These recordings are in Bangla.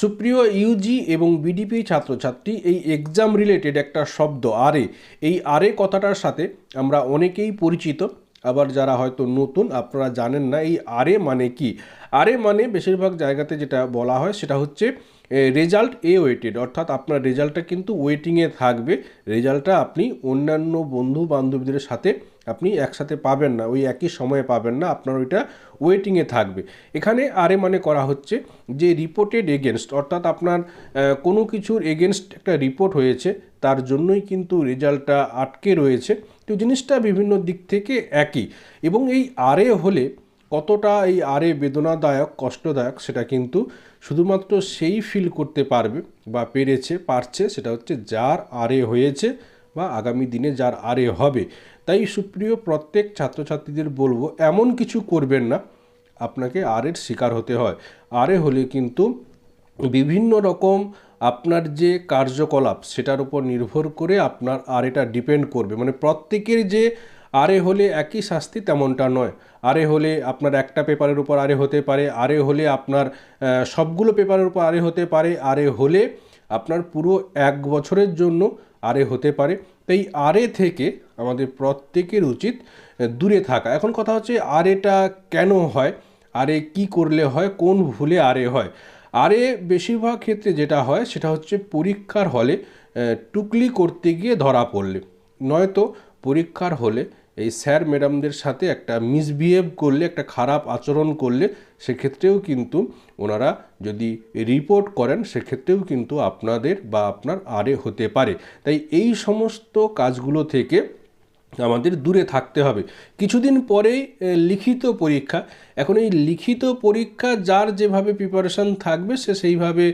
সুপ্রিয় ইউজি এবং বিডিপি ছাত্রছাত্রী, এই এক্সাম রিলেটেড একটা শব্দ, আরে। এই আরে কথাটার সাথে আমরা অনেকেই পরিচিত। আবার যারা হয়তো নতুন, আপনারা জানেন না, এই আরে মানে কি? আরে মানে বেশিরভাগ জায়গাতে যেটা বলা হয় সেটা হচ্ছে রেজাল্ট এ ওয়েটেড অর্থাৎ আপনার রেজাল্টটা কিন্তু ওয়েটিংয়ে থাকবে। রেজাল্টটা আপনি অন্যান্য বন্ধু বান্ধবীদের সাথে আপনি একসাথে পাবেন না, ওই একই সময়ে পাবেন না, আপনার ওইটা ওয়েটিংয়ে থাকবে। এখানে আরে মানে করা হচ্ছে যে রিপোর্টেড এগেনস্ট অর্থাৎ আপনার কোনো কিছুর এগেনস্ট একটা রিপোর্ট হয়েছে, তার জন্যই কিন্তু রেজাল্টটা আটকে রয়েছে। তো জিনিসটা বিভিন্ন দিক থেকে একই। এবং এই আরে হলে কতটা এই আরে বেদনাদায়ক, কষ্টদায়ক সেটা কিন্তু শুধুমাত্র সেই ফিল করতে পারবে বা পেরেছে, পারছে সেটা হচ্ছে যার আরে হয়েছে বা আগামী দিনে যার আরে হবে। তাই সুপ্রিয় প্রত্যেক ছাত্রছাত্রীদের বলব, এমন কিছু করবেন না। আপনাকে আরের শিকার হতে হয়। আরে হলে কিন্তু বিভিন্ন রকম আপনার যে কার্যকলাপ সেটার উপর নির্ভর করে আপনার আর এটা ডিপেন্ড করবে। মানে প্রত্যেকের যে আরে হলে একই শাস্তি তেমনটা নয়। আরে হলে আপনার একটা পেপারের উপর আরে হতে পারে, আরে হলে আপনার সবগুলো পেপারের উপর আরে হতে পারে, আরে হলে আপনার পুরো এক বছরের জন্য আরে হতে পারে। তাই আরে থেকে আমাদের প্রত্যেকের উচিত দূরে থাকা। এখন কথা হচ্ছে আরেটা কেন হয়, আরে কি করলে হয়, কোন ভুলে আরে হয়। আরে বেশিরভাগ ক্ষেত্রে যেটা হয়, সেটা হচ্ছে পরীক্ষার হলে টুকলি করতে গিয়ে ধরা পড়লে। নয়তো পরীক্ষার হলে এই স্যার ম্যাডামদের সাথে একটা মিসবিহেভ করলে, একটা খারাপ আচরণ করলে, সেক্ষেত্রেও কিন্তু ওনারা যদি রিপোর্ট করেন, সেক্ষেত্রেও কিন্তু আপনাদের বা আপনার আরে হতে পারে। তাই এই সমস্ত কাজগুলো থেকে আমাদের দূরে থাকতে হবে। কিছুদিন পরেই লিখিত পরীক্ষা। এখন এই লিখিত পরীক্ষা যার যেভাবে প্রিপারেশান থাকবে, সে সেইভাবে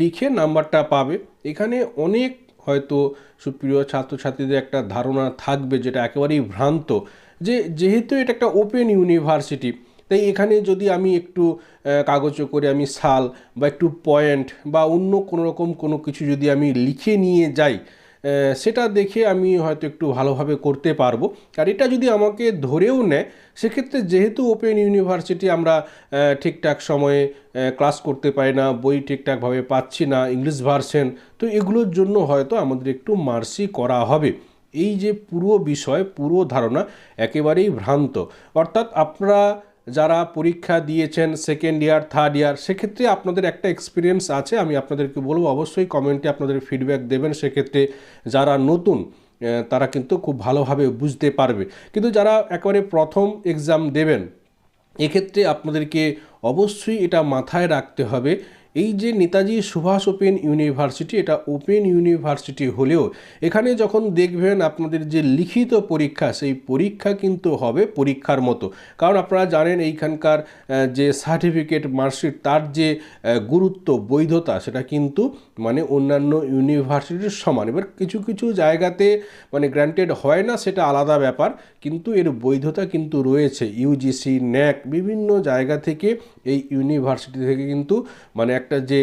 লিখে নাম্বারটা পাবে। এখানে অনেক হয়তো সুপ্রিয় ছাত্রছাত্রীদের একটা ধারণা থাকবে যেটা একেবারেই ভ্রান্ত যে যেহেতু এটা একটা ওপেন ইউনিভার্সিটি তাই এখানে যদি আমি একটু কাগজে করে আমি সাল বা একটু পয়েন্ট বা অন্য কোনো রকম কোনো কিছু যদি আমি লিখে নিয়ে যাই সেটা দেখে আমি হয়তো একটু ভালোভাবে করতে পারব। আর এটা যদি আমাকে ধরেও নেয়, সেক্ষেত্রে যেহেতু ওপেন ইউনিভার্সিটি আমরা ঠিকঠাক সময়ে ক্লাস করতে পারি না, বই ঠিকঠাকভাবে পাচ্ছি না ইংলিশ ভার্সন তো এগুলোর জন্য হয়তো আমাদের একটু মার্সি করা হবে। এই যে পুরো বিষয়, পুরো ধারণা একেবারেই ভ্রান্ত। অর্থাৎ আপনারা যারা পরীক্ষা দিয়েছেন সেকেন্ড ইয়ার থার্ড ইয়ার সেক্ষেত্রে আপনাদের একটা এক্সপিরিয়েন্স আছে, আমি আপনাদেরকে বলব, অবশ্যই কমেন্টে আপনাদের ফিডব্যাক দেবেন। সেক্ষেত্রে যারা নতুন তারা কিন্তু খুব ভালোভাবে বুঝতে পারবে। কিন্তু যারা একেবারে প্রথম এক্সাম দেবেন, এক্ষেত্রে আপনাদেরকে অবশ্যই এটা মাথায় রাখতে হবে এই যে নেতাজি সুভাষ ওপেন ইউনিভার্সিটি, এটা ওপেন ইউনিভার্সিটি হলেও এখানে যখন দেখবেন আপনাদের যে লিখিত পরীক্ষা, সেই পরীক্ষা কিন্তু হবে পরীক্ষার মতো। কারণ আপনারা জানেন এইখানকার যে সার্টিফিকেট, মার্কশিট, তার যে গুরুত্ব, বৈধতা, সেটা কিন্তু মানে অন্যান্য ইউনিভার্সিটির সমান। এবার কিছু কিছু জায়গাতে মানে গ্র্যান্টেড হয় না, সেটা আলাদা ব্যাপার, কিন্তু এর বৈধতা কিন্তু রয়েছে। ইউজিসি, ন্যাক, বিভিন্ন জায়গা থেকে এই ইউনিভার্সিটি থেকে কিন্তু মানে একটা যে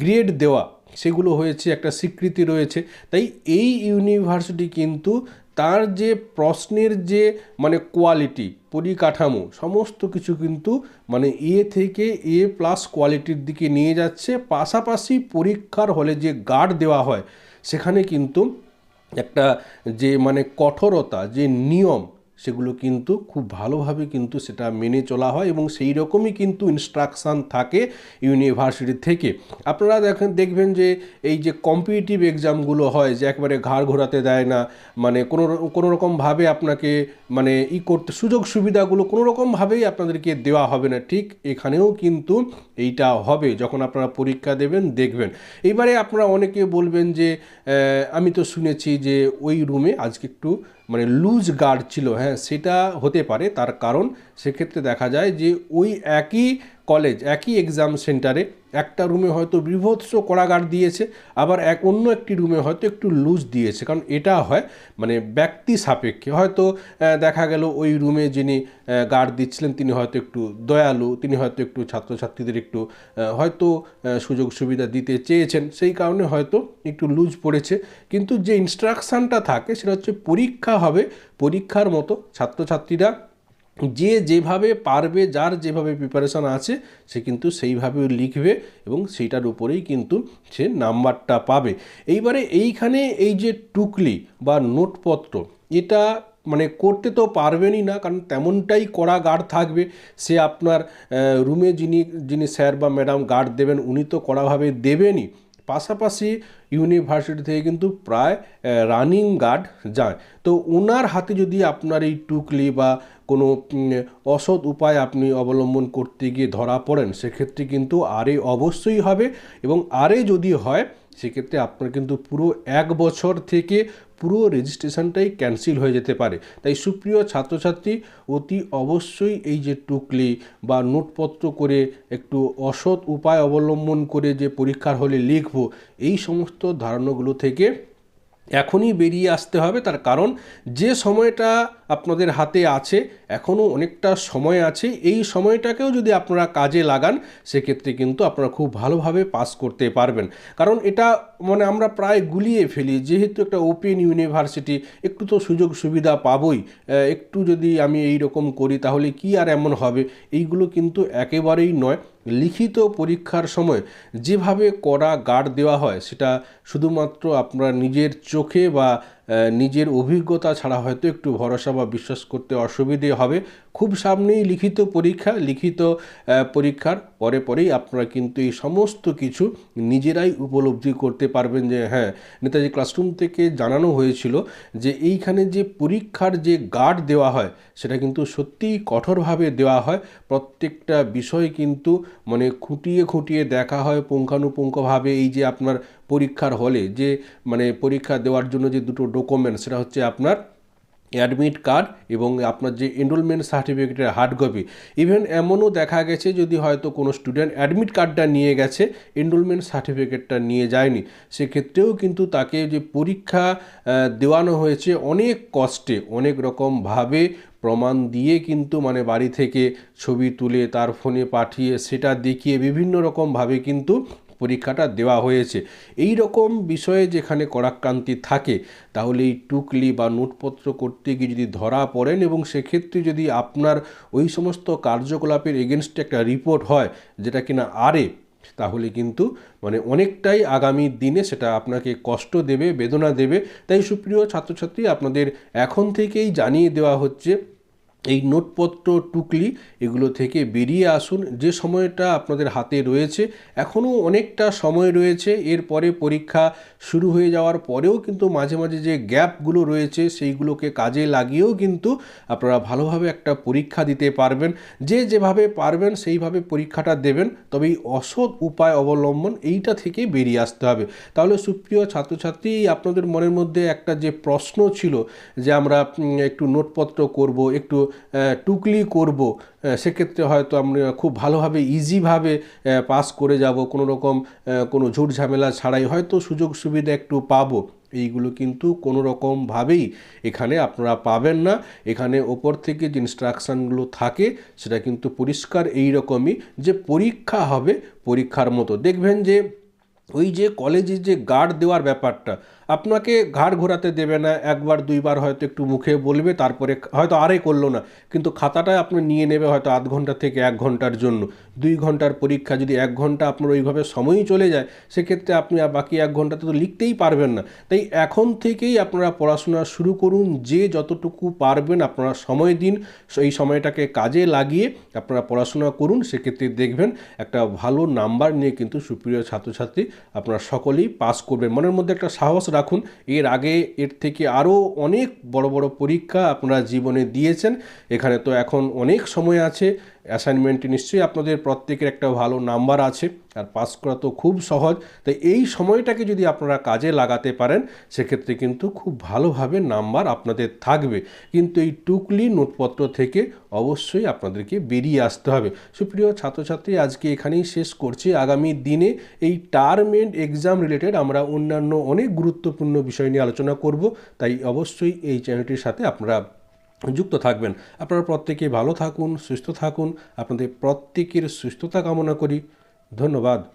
গ্রেড দেওয়া, সেগুলো হয়েছে, একটা স্বীকৃতি রয়েছে। তাই এই ইউনিভার্সিটি কিন্তু তার যে প্রশ্নের যে মানে কোয়ালিটি পরিকাঠামো, সমস্ত কিছু কিন্তু মানে এ থেকে এ প্লাস কোয়ালিটির দিকে নিয়ে যাচ্ছে। পাশাপাশি পরীক্ষার হলে যে গার্ড দেওয়া হয়, সেখানে কিন্তু একটা যে মানে কঠোরতা, যে নিয়ম সেগুলো কিন্তু খুব ভালোভাবে কিন্তু সেটা মেনে চলা হয় এবং সেই রকমই কিন্তু ইনস্ট্রাকশান থাকে ইউনিভার্সিটি থেকে। আপনারা দেখেন, দেখবেন যে এই যে কম্পিটিটিভ এক্সামগুলো হয়, যে একবারে ঘাড় ঘোরাতে দেয় না মানে কোনো কোনো রকমভাবে আপনাকে মানে ই করতে, সুযোগ সুবিধাগুলো কোনো রকমভাবেই আপনাদেরকে দেওয়া হবে না। ঠিক এখানেও কিন্তু এইটা হবে, যখন আপনারা পরীক্ষা দেবেন, দেখবেন। এবারে আপনারা অনেকে বলবেন যে আমি তো শুনেছি যে ওই রুমে আজকে একটু মানে লুজ গার্ড ছিল হ্যাঁ সেটা হতে পারে, তার কারণ সেক্ষেত্রে দেখা যায় যে ওই একই কলেজ, একই এক্সাম সেন্টারে একটা রুমে হয়তো বিভৎস কড়া গার্ড দিয়েছে, আবার এক, অন্য একটি রুমে হয়তো একটু লুজ দিয়েছে। কারণ এটা হয় মানে ব্যক্তি সাপেক্ষে। হয়তো দেখা গেল ওই রুমে যিনি গার্ড দিচ্ছিলেন, তিনি হয়তো একটু দয়ালু, তিনি হয়তো একটু ছাত্রছাত্রীদের একটু হয়তো সুযোগ সুবিধা দিতে চেয়েছেন, সেই কারণে হয়তো একটু লুজ পড়েছে। কিন্তু যে ইনস্ট্রাকশানটা থাকে, সেটা হচ্ছে পরীক্ষা হবে, পরীক্ষার মতো ছাত্রছাত্রীরা যে যেভাবে পারবে, যার যেভাবে প্রিপারেশান আছে, সে কিন্তু সেইভাবে লিখবে এবং সেইটার উপরেই কিন্তু সে নাম্বারটা পাবে। এইবারে এইখানে এই যে টুকলি বা নোটপত্র, এটা মানে করতে তো পারবেনই না, কারণ তেমনটাই কড়া গার্ড থাকবে। সে আপনার রুমে যিনি যিনি স্যার বা ম্যাডাম গার্ড দেবেন, উনি তো কড়াভাবে দেবেনই। পাশাপাশি ইউনিভার্সিটি থেকে কিন্তু প্রায় রানিং গার্ড যায়। তো ওনার হাতে যদি আপনার এই টুকলি বা কোনো অসৎ উপায় আপনি অবলম্বন করতে গিয়ে ধরা পড়েন, সেক্ষেত্রে কিন্তু আরে অবশ্যই হবে এবং আরে যদি হয়, সেক্ষেত্রে আপনার কিন্তু পুরো এক বছর থেকে পুরো রেজিস্ট্রেশনটাই ক্যান্সেল হয়ে যেতে পারে। তাই সুপ্রিয় ছাত্রছাত্রী, অতি অবশ্যই এই যে টুকলি বা নোটপত্র করে একটু অসৎ উপায় অবলম্বন করে যে পরীক্ষার হলে লিখব, এই সমস্ত ধারণাগুলো থেকে এখনই বেরিয়ে আসতে হবে। তার কারণ যে সময়টা আপনাদের হাতে আছে, এখনও অনেকটা সময় আছে, এই সময়টাকেও যদি আপনারা কাজে লাগান, সেক্ষেত্রে কিন্তু আপনারা খুব ভালোভাবে পাস করতে পারবেন। কারণ এটা মানে আমরা প্রায় গুলিয়ে ফেলি, যেহেতু একটা ওপেন ইউনিভার্সিটি, একটু তো সুযোগ সুবিধা পাবই। একটু যদি আমি এই রকম করি, তাহলে কি আর এমন হবে? এইগুলো কিন্তু একেবারেই নয়। লিখিত পরীক্ষার সময় যেভাবে কড়া গার্ড দেওয়া হয়, সেটা শুধুমাত্র আপনার নিজের চোখে বা নিজের অভিজ্ঞতা ছাড়া হয়তো একটু ভরসা বা বিশ্বাস করতে অসুবিধে হবে। খুব সামনেই লিখিত পরীক্ষা, লিখিত পরীক্ষার পরে পরেই আপনারা কিন্তু এই সমস্ত কিছু নিজেরাই উপলব্ধি করতে পারবেন যে হ্যাঁ নেতাজি ক্লাসরুম থেকে জানানো হয়েছিল যে এইখানে যে পরীক্ষার যে গার্ড দেওয়া হয়, সেটা কিন্তু সত্যিই কঠোরভাবে দেওয়া হয়। প্রত্যেকটা বিষয় কিন্তু মানে খুঁটিয়ে খুঁটিয়ে দেখা হয় পুঙ্খানুপুঙ্খভাবে। এই যে আপনার পরীক্ষার হলে যে মানে পরীক্ষা দেওয়ার জন্য যে দুটো ডকুমেন্ট সেটা হচ্ছে আপনার অ্যাডমিট কার্ড এবং আপনার যে এনরোলমেন্ট সার্টিফিকেটের হার্ড কপি ইভেন এমনও দেখা গেছে যদি হয়তো কোনো স্টুডেন্ট অ্যাডমিট কার্ডটা নিয়ে গেছে এনরোলমেন্ট সার্টিফিকেটটা নিয়ে যায়নি, সেক্ষেত্রেও কিন্তু তাকে যে পরীক্ষা দেওয়ানো হয়েছে অনেক কষ্টে, অনেক রকমভাবে প্রমাণ দিয়ে কিন্তু মানে বাড়ি থেকে ছবি তুলে তার ফোনে পাঠিয়ে সেটা দেখিয়ে বিভিন্ন রকমভাবে কিন্তু পরীক্ষাটা দেওয়া হয়েছে। এই রকম বিষয়ে যেখানে কড়াক্রান্তি থাকে, তাহলে এই টুকলি বা নোটপত্র করতে গিয়ে যদি ধরা পড়েন এবং সেক্ষেত্রে যদি আপনার ওই সমস্ত কার্যকলাপের এগেনস্টে একটা রিপোর্ট হয় যেটা কিনা আরে, তাহলে কিন্তু মানে অনেকটাই আগামী দিনে সেটা আপনাকে কষ্ট দেবে, বেদনা দেবে। তাই সুপ্রিয় ছাত্রছাত্রী, আপনাদের এখন থেকেই জানিয়ে দেওয়া হচ্ছে এই নোটপত্র টুকলি এগুলো থেকে বেরিয়ে আসুন। যে সময়টা আপনাদের হাতে রয়েছে, এখনও অনেকটা সময় রয়েছে। এরপরে পরীক্ষা শুরু হয়ে যাওয়ার পরেও কিন্তু মাঝে মাঝে যে গ্যাপগুলো রয়েছে, সেইগুলোকে কাজে লাগিয়েও কিন্তু আপনারা ভালোভাবে একটা পরীক্ষা দিতে পারবেন। যে যেভাবে পারবেন, সেইভাবে পরীক্ষাটা দেবেন। তবে এই অসৎ উপায় অবলম্বন এইটা থেকে বেরিয়ে আসতে হবে। তাহলে সুপ্রিয় ছাত্রছাত্রী, আপনাদের মনের মধ্যে একটা যে প্রশ্ন ছিল যে আমরা একটু নোটপত্র করব, একটু টুকলি করব সেক্ষেত্রে হয়তো আমরা খুব ভালোভাবে ইজিভাবে পাস করে যাব, কোনো রকম কোনো ঝুট ঝামেলা ছাড়াই। হয়তো সুযোগ সুবিধা একটু পাবো। এইগুলো কিন্তু কোনো রকমভাবেই এখানে আপনারা পাবেন না। এখানে ওপর থেকে যে ইনস্ট্রাকশানগুলো থাকে, সেটা কিন্তু পরিষ্কার এই রকমই যে পরীক্ষা হবে, পরীক্ষার মতো। দেখবেন যে ওই যে কলেজে যে গার্ড দেওয়ার ব্যাপারটা, আপনাকে ঘাড় ঘোরাতে দেবে না, একবার দুইবার হয়তো একটু মুখে বলবে, তারপরে হয়তো আরে করল না। কিন্তু খাতাটা আপনি নিয়ে নেবে হয়তো আধ ঘণ্টা থেকে এক ঘণ্টার জন্য। দুই ঘণ্টার পরীক্ষা, যদি এক ঘণ্টা আপনার ওইভাবে সময়ই চলে যায়, সেক্ষেত্রে আপনি আর বাকি এক ঘন্টাতে তো লিখতেই পারবেন না। তাই এখন থেকেই আপনারা পড়াশোনা শুরু করুন, যে যতটুকু পারবেন আপনারা সময় দিন এই সময়টাকে কাজে লাগিয়ে আপনারা পড়াশোনা করুন, সেক্ষেত্রে দেখবেন একটা ভালো নাম্বার নিয়ে কিন্তু সুপ্রিয় ছাত্রছাত্রী আপনারা সকলেই পাস করবেন। মনের মধ্যে একটা সাহস রাখুন। এর আগে এর থেকে আরও অনেক বড় বড় পরীক্ষা আপনারা জীবনে দিয়েছেন। এখানে তো এখন অনেক সময় আছে। অ্যাসাইনমেন্টে নিশ্চয়ই আপনাদের প্রত্যেকের একটা ভালো নাম্বার আছে, আর পাস করা তো খুব সহজ। তাই এই সময়টাকে যদি আপনারা কাজে লাগাতে পারেন, সেক্ষেত্রে কিন্তু খুব ভালোভাবে নাম্বার আপনাদের থাকবে। কিন্তু এই টুকলি নোটপত্র থেকে অবশ্যই আপনাদেরকে বেরিয়ে আসতে হবে। সুপ্রিয় ছাত্রছাত্রী, আজকে এখানেই শেষ করছি। আগামী দিনে এই টার্ম এন্ড এক্সাম রিলেটেড আমরা অন্যান্য অনেক গুরুত্বপূর্ণ বিষয় নিয়ে আলোচনা করব। তাই অবশ্যই এই চ্যানেলটির সাথে আপনারা যুক্ত থাকবেন। আপনারা প্রত্যেকে ভালো থাকুন সুস্থ থাকুন। আপনাদের প্রত্যেকের সুস্থতা কামনা করি। ধন্যবাদ।